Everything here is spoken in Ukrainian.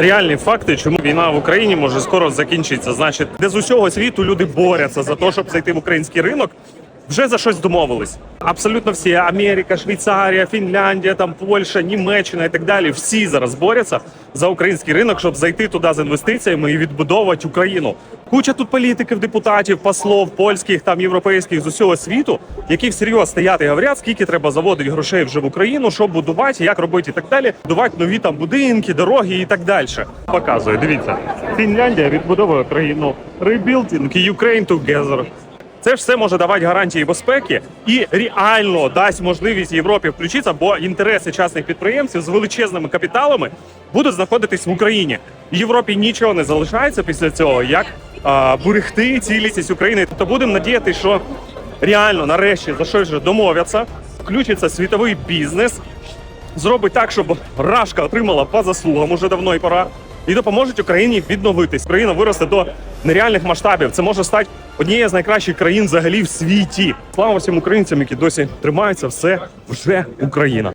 реальні факти, чому війна в Україні може скоро закінчитися. Значить, де з усього світу люди борються за те, щоб зайти в український ринок. Вже за щось домовились. Абсолютно всі Америка, Швейцарія, Фінляндія, там Польща, Німеччина і так далі. Всі зараз борються за український ринок, щоб зайти туди з інвестиціями і відбудовувати Україну. Куча тут політиків, депутатів, послов, польських, там європейських з усього світу, які всерйоз стоять і говорять, скільки треба заводити грошей вже в Україну, що будувати, як робити і так далі. Будувати нові там будинки, дороги і так далі. Показую, дивіться, Фінляндія відбудовує країну. Rebuilding Ukraine together. Це ж все може давати гарантії безпеки і реально дасть можливість Європі включитися, бо інтереси частних підприємців з величезними капіталами будуть знаходитись в Україні. Європі нічого не залишається після цього, як а, берегти цілісність України. Тобто будемо надіятися, що реально нарешті за щось же домовляться, включиться світовий бізнес, зробить так, щоб Рашка отримала по заслугам уже давно і пора, і допоможуть Україні відновитись. Україна виросте до нереальних масштабів. Це може стати однією з найкращих країн взагалі в світі. Слава всім українцям, які досі тримаються. Все вже Україна.